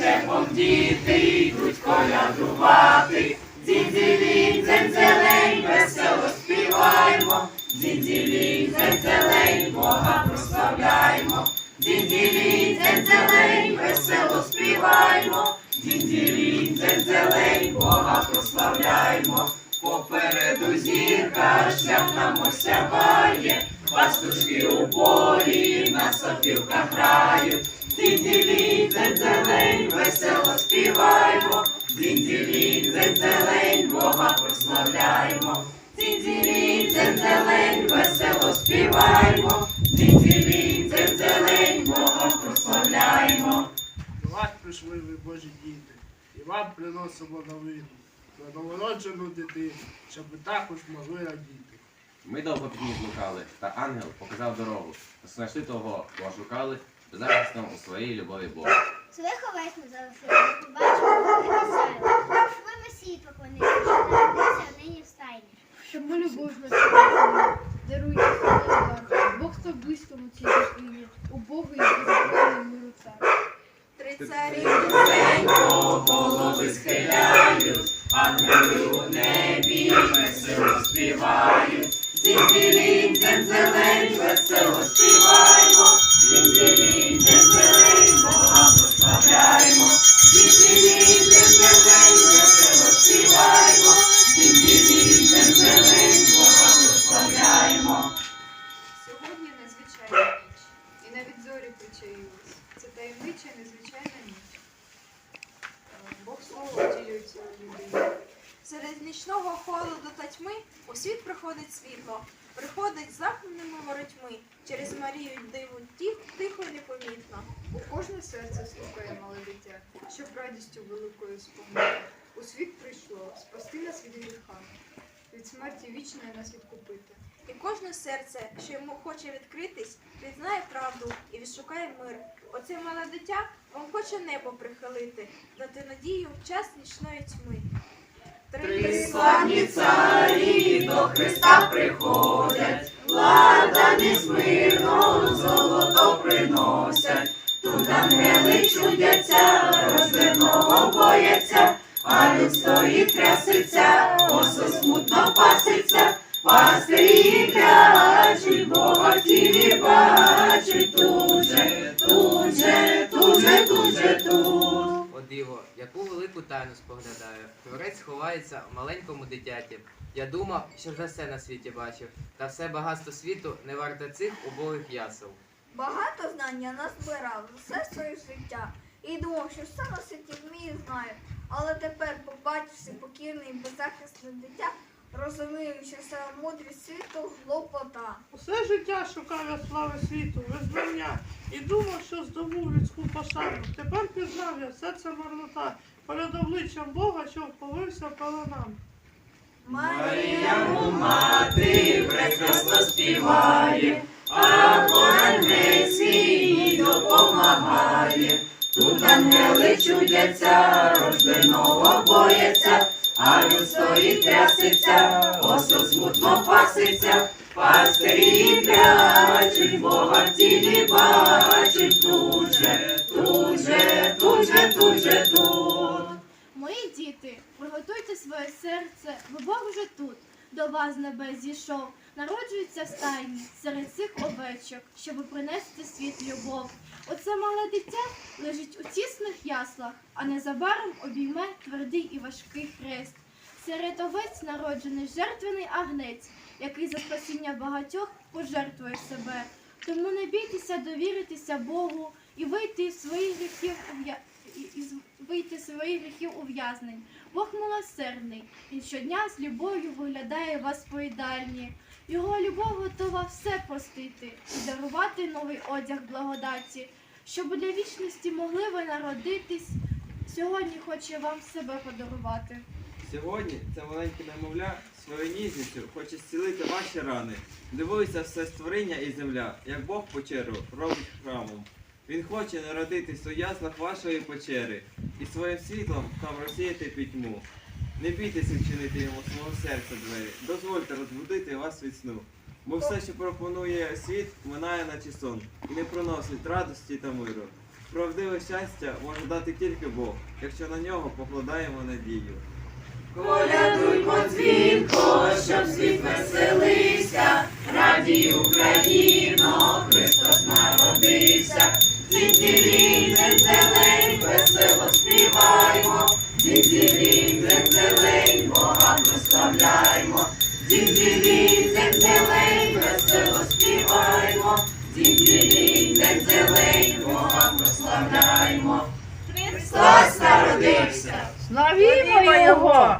небом діти йдуть колядувати, Дзінзілінь, дзензелень, весело співаймо, Дзінзілінь, дзензелень, Бога прославляймо, Дзінзілінь, дзензелень, весело співаймо, Дзінзілінь, дзензелень, Бога прославляймо, попереду зірка шлях нам осяває, пастушки у полі на сопілках грають. Дзінь-дзілінь, дзень-зелень, весело співаймо, дзінь-дзілінь, дзень-зелень, Бога прославляймо. Дзінь-дзілінь, дзень-зелень, весело співаймо, дзінь-дзілінь, дзень-зелень, Бога прославляймо. До вас прийшли ви Божі діти, і вам приносимо новину про новороджену дитину, щоб ви також могли радіти. Ми довго під ним блукали, та ангел показав дорогу. Знайшли того, кого шукали, захистом у своїй любові Бога. Своє ховесне залишили, побачимо, і сяйли. Ви месії поклонилися, що народився нині в стайні. Щоб ми любов знайшли, Серед нічного холоду та тьми у світ приходить світло, приходить з воротьми, через Марію диву тих, тихо і непомітно. У кожне серце слухає мале дитя, щоб радістю великою сповнити. У світ прийшло спасти нас від гріха, від смерті вічної нас відкупити. І кожне серце, що йому хоче відкритись, відзнає правду і відшукає мир. Оце мале дитя вам хоче небо прихилити, дати надію в час нічної тьми. Три славні царі до Христа приходять, влада незмирно золото приносять. Тут ангели чудяться, розверного бояться, а люд стоїть трясеться, осо смутно паситься, пастирі клячуть, Бога тілі бачуть, тут же, тут же, диво, яку велику тайну споглядаю. Творець ховається в маленькому дитяті. Я думав, що вже все на світі бачив, та все багатство світу не варте цих убогих ясел. Багато знання назбирав за все своє життя і думав, що все на світі вмію знаю. Але тепер, побачивши покірне і беззахисне дитя, вся мудрість світу глупота. Усе життя шукав я слави світу, визнання, і думав, що здобув людську пошану. Тепер пізнав я, все це марнота, перед обличчям Бога, що вповився пеленам. Маріяну мати прекрасно співає, а кораль свій допомагає. Тут ангели чудяться, рожденого бояться, а він стоїть трясеться, осел смутно паситься, пастирі плячуть, Бога тілі бачить, тут же, тут же, тут же, тут же, тут. Мої діти, приготуйте своє серце, бо Бог вже тут. До вас небес зійшов, народжується в стайні серед цих овечок, щоби принести світ любов. Оце мале дитя лежить у тісних яслах, а незабаром обійме твердий і важкий хрест. Серед овець народжений жертвений агнець, який за спасіння багатьох пожертвує себе. Тому не бійтеся довіритися Богу і вийти з своїх гріхів і- вийти з своїх гріхів ув'язнень. Бог милосердний, він щодня з любов'ю виглядає вас по їдальні. Його любов готова все простити і дарувати новий одяг благодаті, щоб для вічності могли ви народитись. Сьогодні хоче вам себе подарувати. Сьогодні це маленьке немовля своєю ніжністю хоче зцілити ваші рани. Дивується все створіння і земля, як Бог печеру робить храмом. Він хоче народитись у яслах вашої печери і своїм світлом там розсіяти пітьму. Не бійтеся вчинити йому свого серця двері, дозвольте розбудити вас від сну. Бо все, що пропонує світ, минає наче сон і не приносить радості та миру. Правдиве щастя може дати тільки Бог, якщо на нього покладаємо надію. Колядуймо дзвінко, щоб світ веселився, радій Україно, День зеленького прославляймо. Христос народився. Славімо Його!